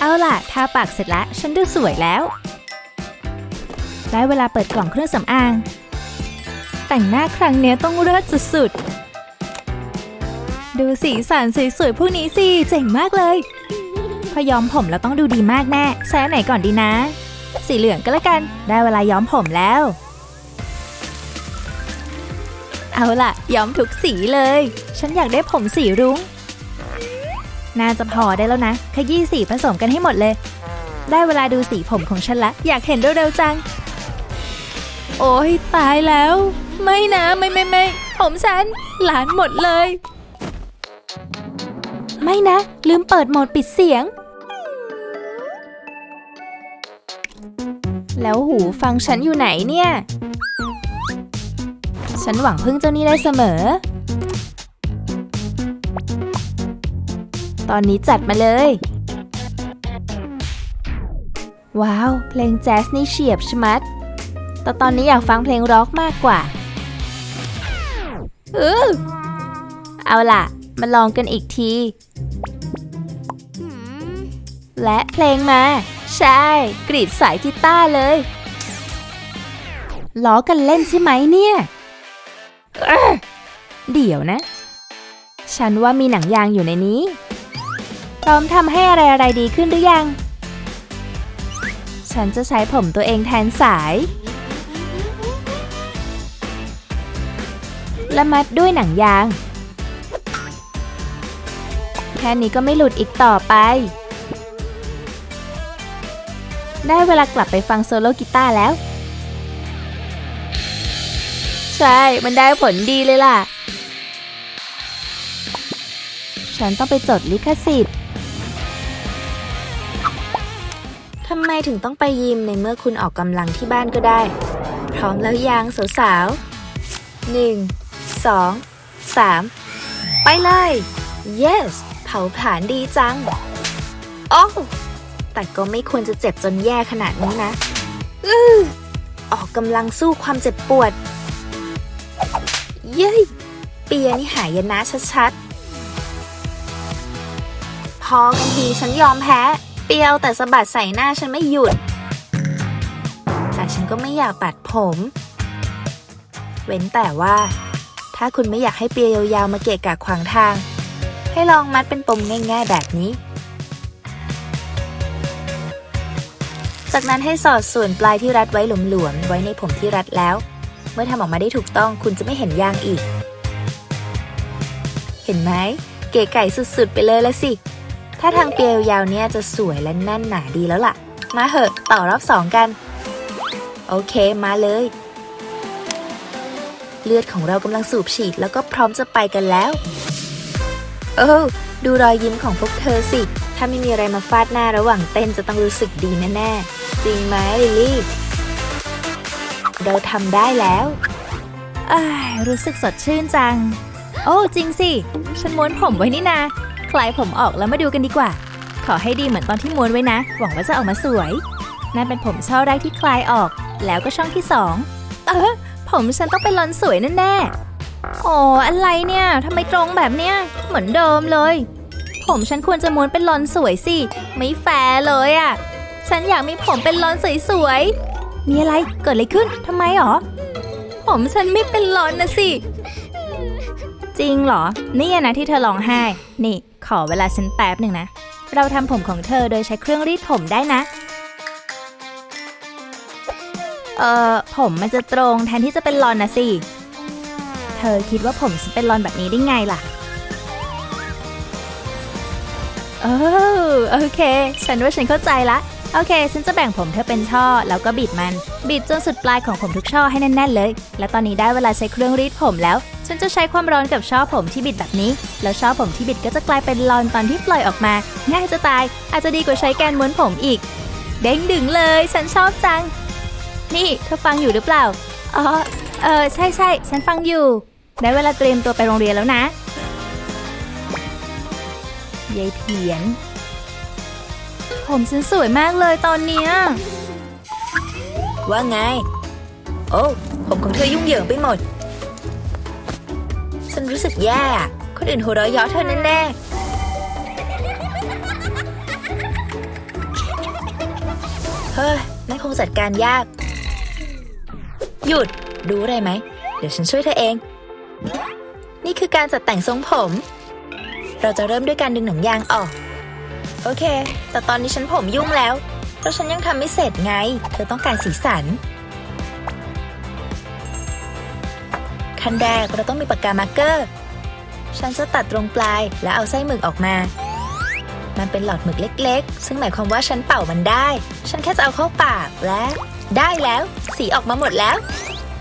เอาล่ะทาปากเสร็จแล้ว ฉันดูสวยแล้ว ได้เวลาเปิดกล่องเครื่องสำอาง แต่งหน้าครั้งเนี้ยต้องเลิศสุดๆ ดูสีสันสวยๆพวกนี้สิ เจ๋งมากเลย พอย้อมผมแล้วต้องดูดีมากแน่ใช้ไหนก่อนดีนะ สีเหลืองก็แล้วกัน ได้เวลาย้อมผมแล้ว เอาล่ะ ย้อมทุกสีเลย ฉันอยากได้ผมสีรุง้ง น่าจะพอได้แล้วนะ ขยี้สีผสมกันให้หมดเลย ได้เวลาดูสีผมของฉันละ อยากเห็นเร็วๆจัง โอ้ยตายแล้ว ไม่นะไม่ไม่ไม่ผมฉันหลานหมดเลย ไม่นะ ลืมเปิดโหมดปิดเสียง แล้วหูฟังฉันอยู่ไหนเนี่ย ฉันหวังพึ่งเจ้านี่ได้เสมอ ตอนนี้จัดมาเลย ว้าว เพลงแจ๊สนี่เฉียบชมัด แต่ตอนนี้อยากฟังเพลงร็อกมากกว่าเออเอาล่ะ มาลองกันอีกที และเพลงมา ใช่ กรีดสายกีตาร์เลย ล้อกันเล่นใช่ไหมเนี่ยเเดี๋ยวนะ ฉันว่ามีหนังยางอยู่ในนี้ พร้อมทำให้อะไรอะไรดีขึ้นหรือยัง ฉันจะใช้ผมตัวเองแทนสาย และมัดด้วยหนังยาง แค่นี้ก็ไม่หลุดอีกต่อไป ได้เวลากลับไปฟังโซโล่กีตาร์แล้ว ใช่ มันได้ผลดีเลยล่ะ ฉันต้องไปจดลิขสิทธิ์ ทำไมถึงต้องไปยิมในเมื่อคุณออกกำลังที่บ้านก็ได้ พร้อมแล้วยังสาวๆหนึ่งสองสามไปเลย yes เผาผลาญดีจัง โอ้แต่ก็ไม่ควรจะเจ็บจนแย่ขนาดนี้นะอือออกกำลังสู้ความเจ็บปวด เย้ยเปียนี่หายนะชัดๆ พอกันทีฉันยอมแพ้ เปียวแต่สะบัดใส่หน้าฉันไม่หยุด แต่ฉันก็ไม่อยากปัดผม เว้นแต่ว่า ถ้าคุณไม่อยากให้เปียยาวๆมาเกะกะขวางทาง ให้ลองมัดเป็นปมง่ายๆแบบนี้ จากนั้นให้สอดส่วนปลายที่รัดไว้หลวมๆไว้ในผมที่รัดแล้ว เมื่อทำออกมาได้ถูกต้องคุณจะไม่เห็นยางอีก เห็นไหม เก๋ไก่สุดๆ ไปเลยละสิ ถ้าทางเปียวยาวเนี่ยจะสวยและแน่นหนาดีแล้วล่ะ มาเหอะต่อรอบสองกัน โอเคมาเลย เลือดของเรากำลังสูบฉีดแล้วก็พร้อมจะไปกันแล้ว โอ้ดูรอยยิ้มของพวกเธอสิ ถ้าไม่มีอะไรมาฟาดหน้าระหว่างเต้นจะต้องรู้สึกดีแน่ๆ จริงไหมลิลลี่ เราทำได้แล้วอรู้สึกสดชื่นจัง โอ้จริงสิ ฉันม้วนผมไว้นี่นา คลายผมออกแล้วมาดูกันดีกว่า ขอให้ดีเหมือนตอนที่ม้วนไว้นะ หวังว่าจะออกมาสวย นั่นเป็นผมช่อแรกที่คลายออก แล้วก็ช่องที่สองเออผมฉันต้องเป็นลอนสวยแน่ๆโอ้อะไรเนี่ยทำไมตรงแบบเนี้ย เหมือนเดิมเลย ผมฉันควรจะม้วนเป็นลอนสวยสิ ไม่แฟร์เลยอะ่ะ ฉันอยากมีผมเป็นลอนสวยๆ มีอะไร เกิดอะไรขึ้นทำไมหรอ ผมฉันไม่เป็นลอนนะสิจริงเหรอ นี่นะที่เธอร้องไห้ นี่ อเวลาฉันแป๊บหนึ่งนะ เราทำผมของเธอโดยใช้เครื่องรีดผมได้นะ เอ่อ ผมมันจะตรงแทนที่จะเป็นลอนนะสิ เธอคิดว่าผมฉันเป็นลอนแบบนี้ได้ไงล่ะเออโอเค ฉันว่าฉันเข้าใจละ โอเค ฉันจะแบ่งผมเธอเป็นช่อ แล้วก็บิดมัน บิดจนสุดปลายของผมทุกช่อให้แน่นๆเลย และตอนนี้ได้เวลาใช้เครื่องรีดผมแล้ว ฉันจะใช้ความร้อนกับช่อผมที่บิดแบบนี้ แล้วช่อผมที่บิดก็จะกลายเป็นลอนตอนที่ปล่อยออกมา ง่ายจะตาย อาจจะดีกว่าใช้แกนม้วนผมอีก เด้งดึงเลย ฉันชอบจัง นี่เธอฟังอยู่หรือเปล่า อ๋อ เออใช่ใช่ ฉันฟังอยู่ ได้เวลาเตรียมตัวไปโรงเรียนแล้วนะยายเถียน ผมฉันสวยมากเลยตอนเนี้ย ว่าไง โอ้ ผมของเธอยุ่งเหยิงไปหมด นรู้สึกแย่ คนอื่นหัวเราะเยาะเธอแน่ๆฮ้ยนั่นคงจัดการยาก หยุด ดูอะไรไหม เดี๋ยวฉันช่วยเธอเอง นี่คือการจัดแต่งทรงผม เราจะเริ่มด้วยการดึงหนังยางออก โอเค แต่ตอนนี้ฉันผมยุ่งแล้ว เพราะฉันยังทำไม่เสร็จไง เธอต้องการสีสัน ขั้นแรกเราต้องมีปากกามาร์กเกอร์ ฉันจะตัดตรงปลายแล้วเอาไส้หมึกออกมา มันเป็นหลอดหมึกเล็กๆ ซึ่งหมายความว่าฉันเป่ามันได้ ฉันแค่จะเอาเข้าปากและ ได้แล้ว สีออกมาหมดแล้ว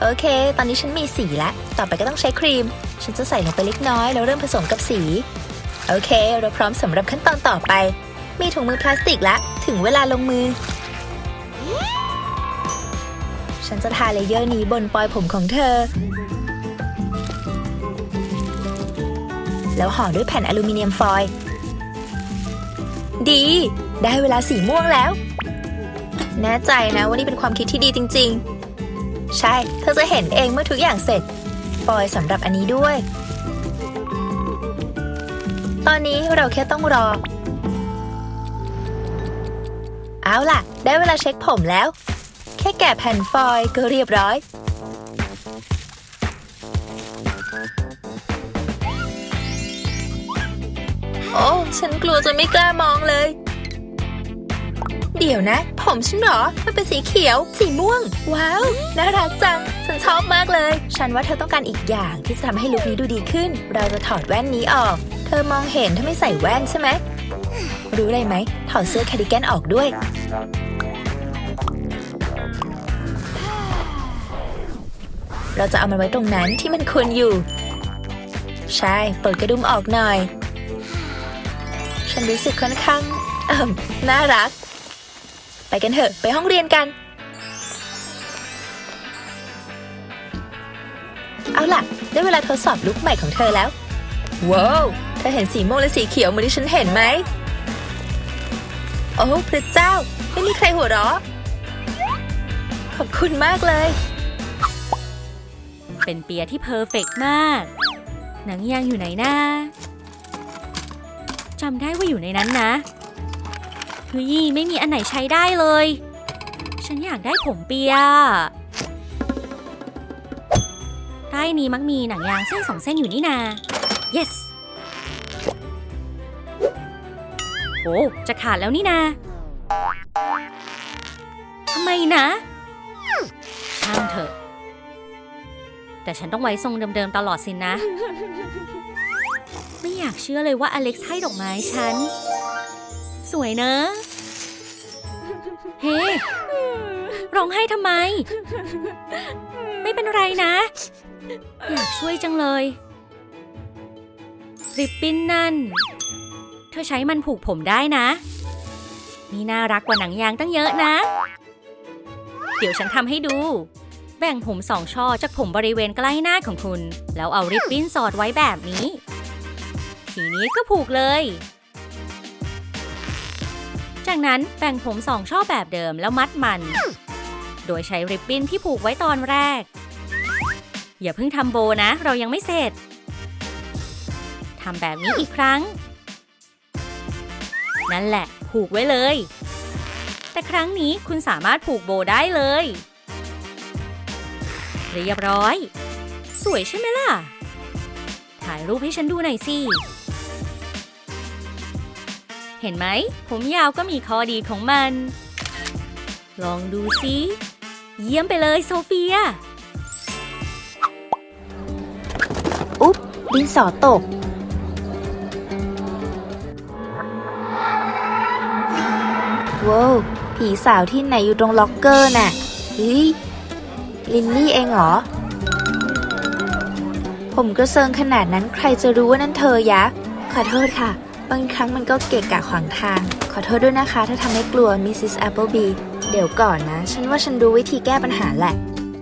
โอเค ตอนนี้ฉันมีสีแล้ว ต่อไปก็ต้องใช้ครีม ฉันจะใส่ลงไปเล็กน้อยแล้วเริ่มผสมกับสี โอเค เราพร้อมสำหรับขั้นตอนต่อไป มีถุงมือพลาสติกแล้วถึงเวลาลงมือฉันจะทาเลเยอร์นี้บนปลอยผมของเธอ แล้วห่อด้วยแผ่นอลูมิเนียมฟอยล์ ดี ได้เวลาสีม่วงแล้ว แน่ใจนะว่านี่เป็นความคิดที่ดีจริง ๆ ใช่ เธอจะเห็นเองเมื่อทุกอย่างเสร็จ ฟอยล์สำหรับอันนี้ด้วย ตอนนี้เราแค่ต้องรอ เอาล่ะ ได้เวลาเช็คผมแล้ว แค่แกะแผ่นฟอยล์ก็เรียบร้อย ฉันกลัวจะไม่กล้ามองเลย เดี๋ยวนะ ผมฉันเหรอ มันเป็นสีเขียว สีม่วง ว้าว น่ารักจัง ฉันชอบมากเลย ฉันว่าเธอต้องการอีกอย่างที่จะทำให้ลุคนี้ดูดีขึ้น เราจะถอดแว่นนี้ออก เธอมองเห็นถ้าไม่ใส่แว่นใช่ไหม รู้อะไรไหม ถอดเสื้อแคร์ดิแกนออกด้วยเราจะเอามันไว้ตรงนั้นที่มันควรอยู่ ใช่เปิดกระดุมออกหน่อย ฉันรู้สึกค่อนข้างเอ่มน่ารัก ไปกันเถอะ ไปห้องเรียนกัน เอาล่ะ ได้เวลาทดสอบลุคใหม่ของเธอแล้ว ว้าว เธอเห็นสีม่วงและสีเขียวเหมือนที่ฉันเห็นไหม โอ้พระเจ้า ไม่มีใครหัวเราะ ขอบคุณมากเลย เป็นเปียที่เพอร์เฟกต์มาก หนังยางอยู่ไหนนะ จำได้ว่าอยู่ในนั้นนะเฮ้ยไม่มีอันไหนใช้ได้เลย ฉันอยากได้ผมเปียใต้นี้มักมีหนังยางเส้นสองเส้นอยู่นี่นา yes โอ้จะขาดแล้วนี่นาทำไมนะช่างเถอะ แต่ฉันต้องไว้ทรงเดิมๆตลอดสินะ ไม่อยากเชื่อเลยว่าอเล็กซ์ให้ดอกไม้ฉัน สวยเนอะเฮ้ ร้องไห้ทำไม ไม่เป็นไรนะ อยากช่วยจังเลย ริบบิ้นนั่น เธอใช้มันผูกผมได้นะ นี่น่ารักกว่าหนังยางตั้งเยอะนะ เดี๋ยวฉันทำให้ดูแบ่งผมสองช่อจากผมบริเวณใกล้หน้าของคุณ แล้วเอาริบบิ้นสอดไว้แบบนี้ ทีนี้ก็ผูกเลย จากนั้นแบ่งผมสองช่อแบบเดิมแล้วมัดมัน โดยใช้ริบบิ้นที่ผูกไว้ตอนแรก อย่าเพิ่งทำโบนะ เรายังไม่เสร็จทำแบบนี้อีกครั้ง นั่นแหละ ผูกไว้เลย แต่ครั้งนี้คุณสามารถผูกโบได้เลยเรียบร้อย สวยใช่ไหมล่ะ ถ่ายรูปให้ฉันดูหน่อยสิ เห็นไหม ผมยาวก็มีข้อดีของมัน ลองดูสิเยี่ยมไปเลยโซเฟีย อุ๊บดินสอตก ว้าวผีสาวที่ไหนอยู่ตรงล็อกเกอร์น่ะเฮ้ยลินลี่เองเหรอ ผมกระเซิงขนาดนั้นใครจะรู้ว่านั่นเธอยะ ขอโทษค่ะ บางครั้งมันก็เกะกะขวางทาง ขอโทษด้วยนะคะ ถ้าทำให้กลัวมิสซิสแอปเปิลบีเดี๋ยวก่อนนะ ฉันว่าฉันรู้วิธีแก้ปัญหาแหละ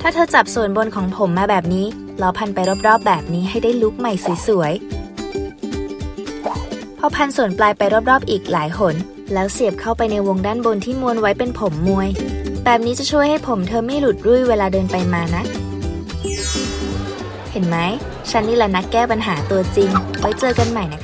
ถ้าเธอจับส่วนบนของผมมาแบบนี้แล้วพันไปรอบๆ แบบนี้ให้ได้ลุคใหม่สวยๆ พอพันส่วนปลายไปรอบๆ อีกหลายหน แล้วเสียบเข้าไปในวงด้านบนที่ม้วนไว้เป็นผมมวย แบบนี้จะช่วยให้ผมเธอไม่หลุดรุ่ยเวลาเดินไปมานะ เห็นไหม ฉันนี่แหละนักแก้ปัญหาตัวจริง ไว้เจอกันใหม่นะคะ